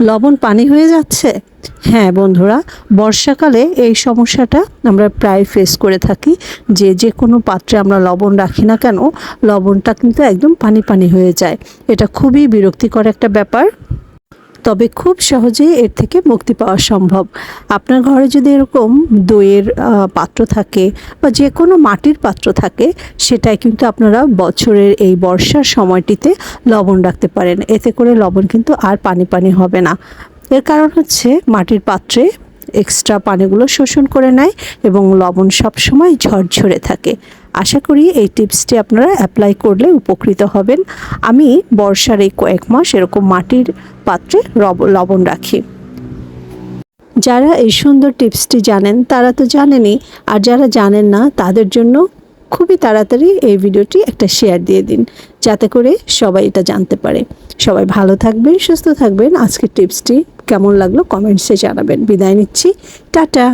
লবণ পানি হয়ে যাচ্ছে? হ্যাঁ বন্ধুরা, বর্ষাকালে এই সমস্যাটা আমরা প্রায় ফেস করে থাকি। যে যে কোনো পাত্রে আমরা লবণ রাখি না কেন, লবণটা কিন্তু একদম পানি পানি হয়ে যায়। এটা খুবই বিরক্তিকর একটা ব্যাপার। তবে খুব সহজে এর থেকে মুক্তি পাওয়া সম্ভব। আপনার ঘরে যদি এরকম দইয়ের পাত্র থাকে বা যে কোনো মাটির পাত্র থাকে সেটাই কিন্তু আপনারা বছরের এই বর্ষার সময়টিতে লবণ রাখতে পারেন। এতে করে লবণ কিন্তু আর পানি পানি হবে না। এর কারণ হচ্ছে মাটির পাত্রে এক্সট্রা পানিগুলো শোষণ করে নেয় এবং লবণ সবসময় ঝরঝরে থাকে। আশা করি এই টিপসটি আপনারা অ্যাপ্লাই করলে উপকৃত হবেন। আমি বর্ষার এই কয়েক মাস এরকম মাটির পাত্রে লবণ রাখি। যারা এই সুন্দর টিপসটি জানেন, তারা তো জানেনই। আর যারা জানেন না, তাদের জন্য খুবই তাড়াতাড়ি এই ভিডিওটি একটা শেয়ার দিয়ে দিন, যাতে করে সবাই এটা জানতে পারে। সবাই ভালো থাকবেন, সুস্থ থাকবেন। আজকের টিপসটি কেমন লাগল কমেন্টসে জানাবেন। বিদায় নিচ্ছি। টাটা।